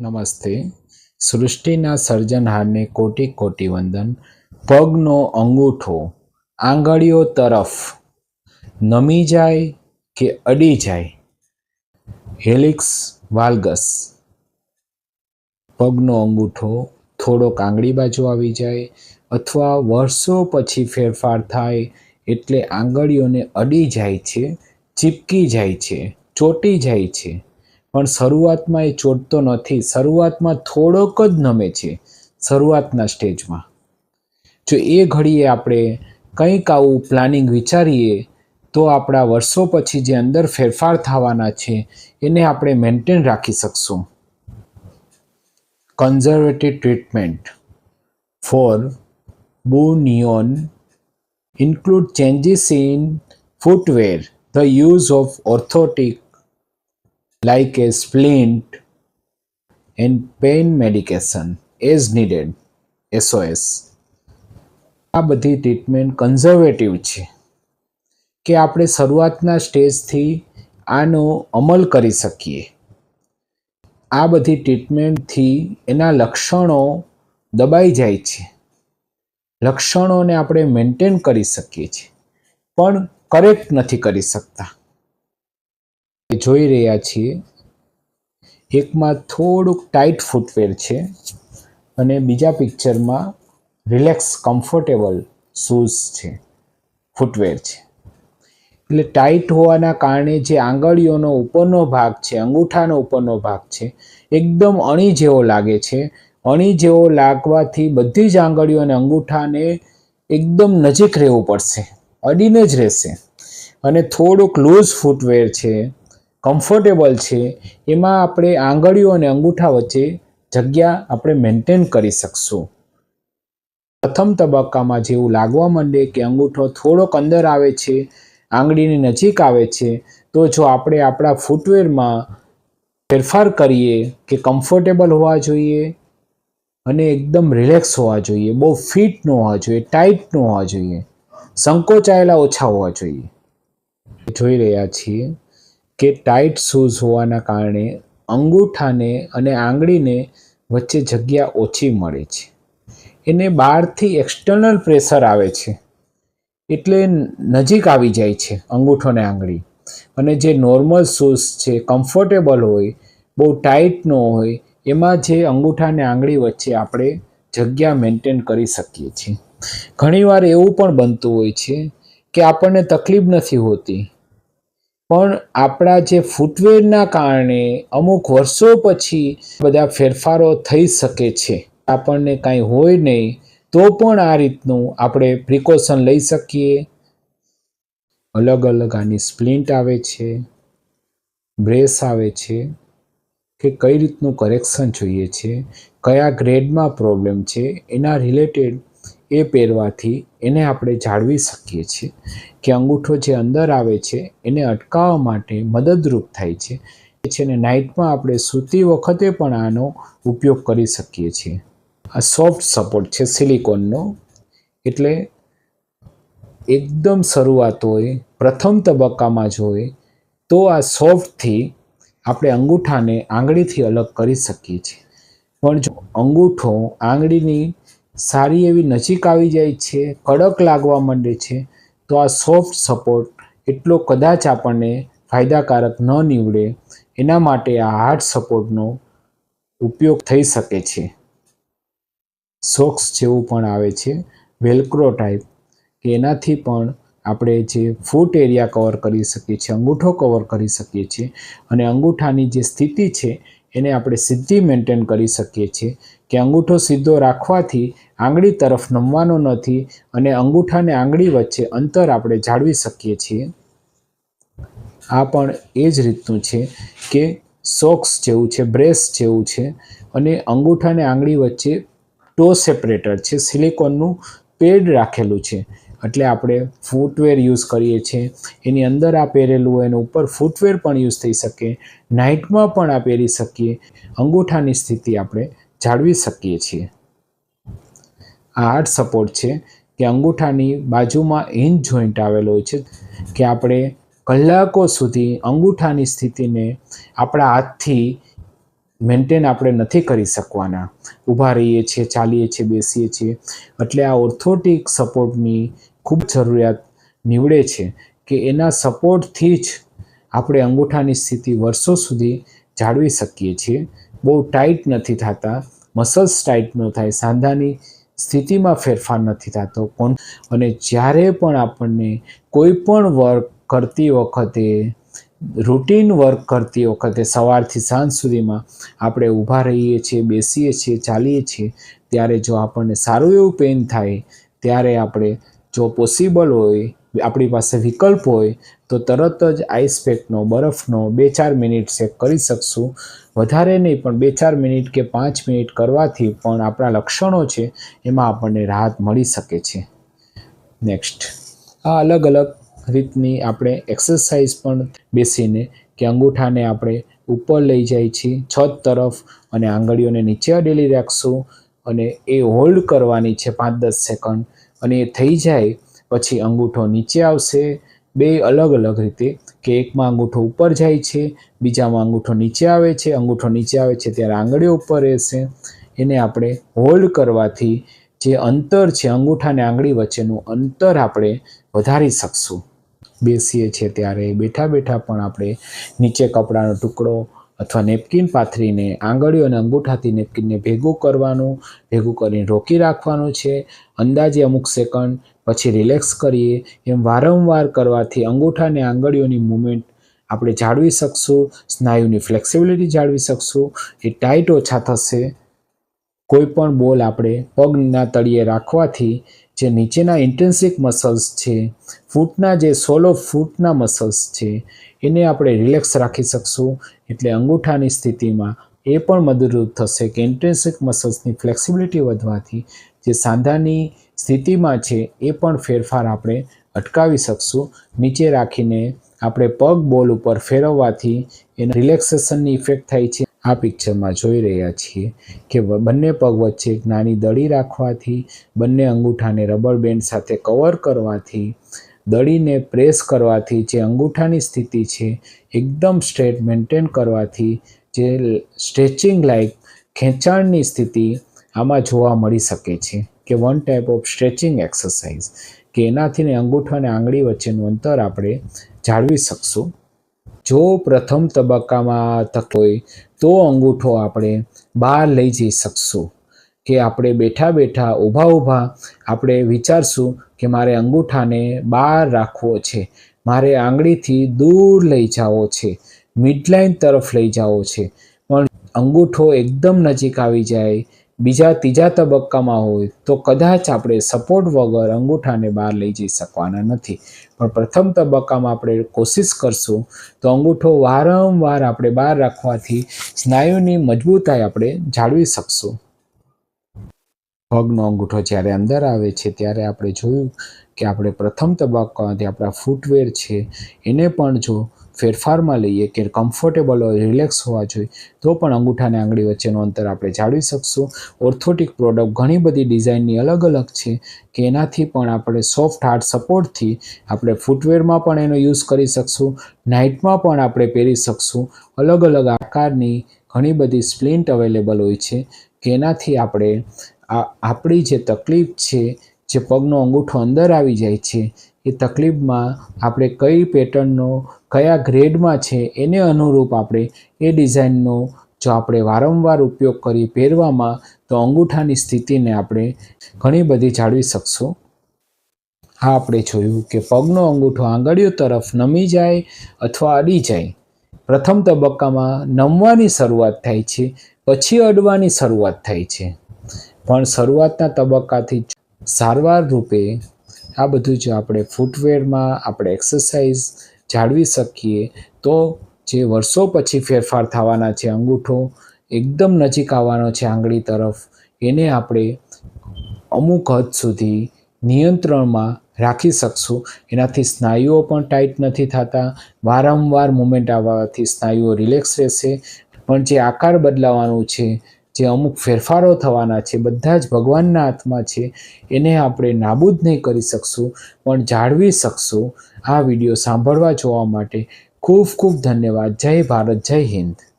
નમસ્તે. સૃષ્ટિના સર્જનહારને કોટી કોટી વંદન. પગનો અંગૂઠો આંગળીઓ તરફ નમી જાય કે અડી જાય? Hallux valgus. પગનો અંગૂઠો થોડોક આંગળી બાજુ આવી જાય અથવા વર્ષો પછી ફેરફાર થાય એટલે આંગળીઓને અડી જાય છે, ચીપકી જાય છે, ચોંટી જાય છે. પણ શરૂઆતમાં એ ચોંટતો નથી. શરૂઆતમાં થોડોક જ નમે છે. શરૂઆતના સ્ટેજમાં. જો એ ઘડીએ આપણે કંઈક આવું પ્લાનિંગ વિચારીએ તો આપણા વર્ષો પછી જે અંદર ફેરફાર થવાના છે એને આપણે મેન્ટેન રાખી શકશું. Conservative treatment for bunion include changes in footwear, the use of orthotic like a splint and pain medication as needed SOS આ બધી ટ્રીટમેન્ટ કન્ઝર્વેટિવ છે કે આપણે શરૂઆતના સ્ટેજથી આનો અમલ કરી શકીએ. આ બધી ટ્રીટમેન્ટથી એના લક્ષણો દબાઈ જાય છે. લક્ષણોને આપણે મેન્ટેન કરી શકીએ છીએ, પણ કરેક્ટ નથી કરી શકતા. જોઈ રહ્યા છીએ. એકમાં થોડુંક ટાઈટ ફૂટવેર છે અને બીજા પિક્ચરમાં રિલેક્સ કમ્ફર્ટેબલ શૂઝ છે ફૂટવેર છે. એટલે ટાઈટ હોવાના કારણે જે આંગળીઓનો ઉપરનો ભાગ છે, અંગૂઠાનો ઉપરનો ભાગ છે, એકદમ અણી જેવો લાગે છે. અણી જેવો લાગવાથી બધી જ આંગળીઓ અને અંગૂઠાને એકદમ નજીક રહેવું પડશે, અડીને જ રહેશે. અને થોડુંક લૂઝ ફૂટવેર છે કમ્ફર્ટેબલ છે, એમાં આપણે આંગળીઓ અને અંગૂઠા વચ્ચે જગ્યા આપણે મેન્ટેન કરી શકશું. પ્રથમ તબક્કામાં જેવું લાગવા માંડે કે અંગૂઠો થોડોક અંદર આવે છે, આંગળીની નજીક આવે છે, તો જો આપણે આપણા ફૂટવેરમાં ફેરફાર કરીએ કે કમ્ફર્ટેબલ હોવા જોઈએ અને એકદમ રિલેક્સ હોવા જોઈએ, બહુ ફિટ ન હોવા જોઈએ ટાઈટ ન હોવા જોઈએ, સંકોચાયેલા ઓછા હોવા જોઈએ. જોઈ રહ્યા છીએ કે ટાઈટ શૂઝ હોવાના કારણે અંગૂઠાને અને આંગળીને વચ્ચે જગ્યા ઓછી મળે છે. એને બહારથી એક્સટર્નલ પ્રેશર આવે છે. એટલે નજીક આવી જાય છે અંગૂઠો અને આંગળી. અને જે નોર્મલ શૂઝ છે કમ્ફર્ટેબલ હોય, બહુ ટાઈટ ન હોય, એમાં જે અંગૂઠા અને આંગળી વચ્ચે આપણે જગ્યા મેન્ટેન કરી શકીએ છીએ. ઘણીવાર એવું પણ બનતું હોય છે કે આપણને તકલીફ નથી હોતી પણ આપણા જે ફૂટવેરના કારણે અમુક વર્ષો પછી બધા ફેરફારો થઈ શકે છે. આપણને કાંઈ હોય નહીં, તો પણ આ રીતનું આપણે પ્રિકોશન લઈ શકીએ. અલગ અલગ આની સ્પ્લિન્ટ આવે છે બ્રેસ આવે છે, કે કઈ રીતનું કરેક્શન જોઈએ છે, કયા ગ્રેડમાં પ્રોબ્લેમ છે, એના રિલેટેડ એ પહેરવાથી એને આપણે જાળવી શકીએ છીએ કે અંગૂઠો જે અંદર આવે છે, એને અટકાવવા માટે મદદરૂપ થાય છે. છે ને નાઇટમાં આપણે સૂતી વખતે પણ આનો ઉપયોગ કરી શકીએ છીએ. આ સોફ્ટ સપોર્ટ છે સિલિકોનનો. એટલે એકદમ શરૂઆત હોય, પ્રથમ તબક્કામાં જ હોય, તો આ સોફ્ટથી આપણે અંગૂઠાને આંગળીથી અલગ કરી શકીએ છીએ. પણ જો અંગૂઠો આંગળીની સારી એવી નજીક આવી જાય છે, કડક લાગવા માંડે છે, તો આ સોફ્ટ સપોર્ટ એટલો કદાચ આપણને ફાયદાકારક ન નીવડે, એના માટે આ હાર્ડ સપોર્ટનો ઉપયોગ થઈ શકે છે. સોક્સ જેવું પણ આવે છે, વેલક્રો ટાઈપ, કે એનાથી પણ આપણે જે ફૂટ એરિયા કવર કરી શકીએ છીએ, અંગૂઠો કવર કરી શકીએ છીએ, અને અંગૂઠાની જે સ્થિતિ છે એને આપણે સીધી મેન્ટેન કરી શકીએ છીએ કે અંગૂઠો સીધો રાખવાથી આંગળી તરફ નમવાનો નથી અને અંગૂઠાને આંગળી વચ્ચે અંતર આપણે જાળવી શકીએ છીએ. આ પણ એ જ રીતનું છે કે સોક્સ જેવું છે, બ્રેસ જેવું છે અને અંગૂઠાને આંગળી વચ્ચે ટો સેપરેટર છે, સિલિકોનનું પેડ રાખેલું છે. એટલે આપણે ફૂટવેર યુઝ કરીએ છીએ. એની અંદર આ પહેરેલું હોય એના ઉપર ફૂટવેર પણ યુઝ થઈ શકે. નાઇટમાં પણ આ પહેરી શકીએ. અંગૂઠાની સ્થિતિ આપણે જાળવી શકીએ છીએ. આ હાર્ટ સપોર્ટ છે કે અંગૂઠાની બાજુમાં એન જોઈન્ટ આવેલો હોય છે કે આપણે કલાકો સુધી અંગૂઠાની સ્થિતિને આપણા હાથથી મેન્ટેન આપણે નથી કરી શકવાના. ઊભા રહીએ છીએ, ચાલીએ છીએ, બેસીએ છીએ. એટલે આ ઓર્થોટિક સપોર્ટની ખૂબ જરૂરિયાત નીવડે છે કે એના સપોર્ટથી જ આપણે અંગૂઠાની સ્થિતિ વર્ષો સુધી જાળવી શકીએ છીએ. બહુ ટાઈટ નથી થતા, મસલ્સ ટાઈટ ન થાય, સાંધાની સ્થિતિમાં ફેરફાર નથી થતો. કોણ? અને જ્યારે પણ આપણને કોઈ પણ વર્ક કરતી વખતે રૂટીન વર્ક કરતી વખતે સવારથી સાંજ સુધીમાં આપણે ઊભા રહીએ છીએ, બેસીએ છીએ, ચાલીએ છીએ, ત્યારે જો આપણને સારું એવું પેઇન થાય, ત્યારે આપણે જો પોસિબલ હોય, આપણી પાસે વિકલ્પ હોય, તો તરત જ આઈસ પેકનો બરફનો બે ચાર મિનિટ શેક કરી શકશું. વધારે નહીં, પણ બે ચાર મિનિટ કે પાંચ મિનિટ કરવાથી પણ આપણા લક્ષણો છે, એમાં આપણને રાહત મળી શકે છે. નેક્સ્ટ આ અલગ અલગ રીતની આપણે એક્સરસાઇઝ પણ બેસીને કે અંગૂઠાને આપણે ઉપર લઈ જાય છીએ, છત તરફ અને આંગળીઓને નીચે અડેલી રાખશું અને એ હોલ્ડ કરવાની છે પાંચ દસ સેકન્ડ અને એ થઈ જાય પછી અંગૂઠો નીચે આવશે. બે અલગ અલગ રીતે કે એકમાં અંગૂઠો ઉપર જાય છે, બીજામાં અંગૂઠો નીચે આવે છે, અંગૂઠો નીચે આવે છે ત્યારે આંગળીઓ ઉપર રહેશે. એને આપણે હોલ્ડ કરવાથી જે અંતર છે, અંગૂઠા અને આંગળી વચ્ચેનું અંતર આપણે વધારી શકશું. બેસીએ છીએ ત્યારે બેઠા બેઠા પણ આપણે નીચે કપડાનો ટુકડો અથવા નેપકિન પાથરીને આંગળીઓ અને અંગૂઠાથી નેપકિનને ભેગું કરવાનું, ભેગું કરીને રોકી રાખવાનું છે. અંદાજે અમુક સેકન્ડ પછી રિલેક્સ કરીએ. એમ વારંવાર કરવાથી અંગૂઠા અને આંગળીઓની મૂવમેન્ટ આપણે જાળવી શકશું, સ્નાયુની ફ્લેક્સિબિલિટી જાળવી શકશું. એ ટાઈટ ઓછા થશે. કોઈ પણ બોલ આપણે પગના તળિયે રાખવાથી જે નીચેના ઇન્ટેન્સિક મસલ્સ છે, ફૂટના જે સોલો ફૂટના મસલ્સ છે, એને આપણે રિલેક્સ રાખી શકશું. એટલે અંગૂઠાની સ્થિતિમાં એ પણ મદદરૂપ થશે કે ઇન્ટ્રેન્સિક મસલ્સની ફ્લેક્સિબિલિટી વધવાથી જે સાંધાની સ્થિતિમાં છે એ પણ ફેરફાર આપણે અટકાવી શકશું. નીચે રાખીને આપણે પગ બોલ ઉપર ફેરવવાથી એને રિલેક્સેશનની ઇફેક્ટ થાય છે. આ પિક્ચરમાં જોઈ રહ્યા છીએ કે બંને પગ વચ્ચે એક નાની દડી રાખવાથી, બંને અંગૂઠાને રબર બેન્ડ સાથે કવર કરવાથી દડીને પ્રેસ કરવાથી જે અંગૂઠાની સ્થિતિ છે, એકદમ સ્ટ્રેટ મેન્ટેન કરવાથી જે સ્ટ્રેચિંગ લાઇક ખેંચાણની સ્થિતિ આમાં જોવા મળી શકે છે કે one type of stretching exercise કે એનાથી અંગૂઠા અને આંગળી વચ્ચેનું અંતર આપણે જાળવી શકશું. જો પ્રથમ તબક્કામાં તક હોય તો અંગૂઠો આપણે બહાર લઈ જઈ શકશું કે આપણે બેઠા બેઠા ઊભા ઊભા આપણે વિચારશું કે મારે અંગૂઠાને બહાર રાખવો છે. મારે આંગળીથી દૂર લઈ જવો છે. મિડલાઇન તરફ લઈ જવો છે. પણ અંગૂઠો એકદમ નજીક આવી જાય, બીજા ત્રીજા તબક્કામાં હોય, તો કદાચ આપણે સપોર્ટ વગર અંગૂઠાને બહાર લઈ જઈ શકવાના નથી. પણ પ્રથમ તબક્કામાં આપણે કોશિશ કરશું, તો અંગૂઠો વારંવાર આપણે બહાર રાખવાથી સ્નાયુની મજબૂતાઈ આપણે જાળવી શકશું. પગનો અંગૂઠો જ્યારે અંદર આવે છે, ત્યારે આપણે જોયું કે આપણે પ્રથમ તબક્કામાંથી આપણા ફૂટવેર છે, એને પણ જો ફેરફારમાં લઈએ કે કમ્ફર્ટેબલ હોય રિલેક્સ હોવા જોઈએ, તો પણ અંગૂઠા આંગળી વચ્ચેનું અંતર આપણે જાળવી શકશું. ઓર્થોટિક પ્રોડક્ટ ઘણી બધી ડિઝાઇનની અલગ અલગ છે, કે એનાથી પણ આપણે સોફ્ટ હાર્ટ સપોર્ટથી આપણે ફૂટવેરમાં પણ એનો યુઝ કરી શકશું નાઇટમાં પણ આપણે પહેરી શકશું. અલગ અલગ આકારની ઘણી બધી સ્પ્લિન્ટ અવેલેબલ હોય છે, કે એનાથી આપણે આ આપણી જે તકલીફ છે, જે પગનો અંગૂઠો અંદર આવી જાય છે, એ તકલીફમાં આપણે કઈ પેટર્નનો, કયા ગ્રેડમાં છે, એને અનુરૂપ આપણે એ ડિઝાઇનનો જો આપણે વારંવાર ઉપયોગ કરી પહેરવામાં, તો અંગૂઠાની સ્થિતિને આપણે ઘણી બધી જાળવી શકશું. આ આપણે જોયું કે પગનો અંગૂઠો આંગળીઓ તરફ નમી જાય અથવા અડી જાય. પ્રથમ તબક્કામાં નમવાની શરૂઆત થાય છે, પછી અડવાની શરૂઆત થાય છે. પણ શરૂઆતના તબક્કાથી સારવાર રૂપે આ બધું જો આપણે ફૂટવેરમાં આપણે એક્સરસાઇઝ જાળવી શકીએ તો જે વર્ષો પછી ફેરફાર થવાના છે અંગૂઠો, એકદમ નજીક આવવાનો છે આંગળી તરફ, એને આપણે અમુક હદ સુધી નિયંત્રણમાં રાખી શકશું. એનાથી સ્નાયુઓ પણ ટાઈટ નથી થતા. વારંવાર મુમેન્ટ આવવાથી સ્નાયુઓ રિલેક્સ રહેશે. પણ જે આકાર બદલાવાનું છે જે અમુક ફેરફારો થવાના છે, બધા જ ભગવાનના હાથમાં છે, એને આપણે નાબૂદ નહીં કરી શકશું, પણ જાળવી શકશું. આ વીડિયો સાંભળવા જોવા માટે ખૂબ ખૂબ ધન્યવાદ. જય ભારત, જય હિન્દ.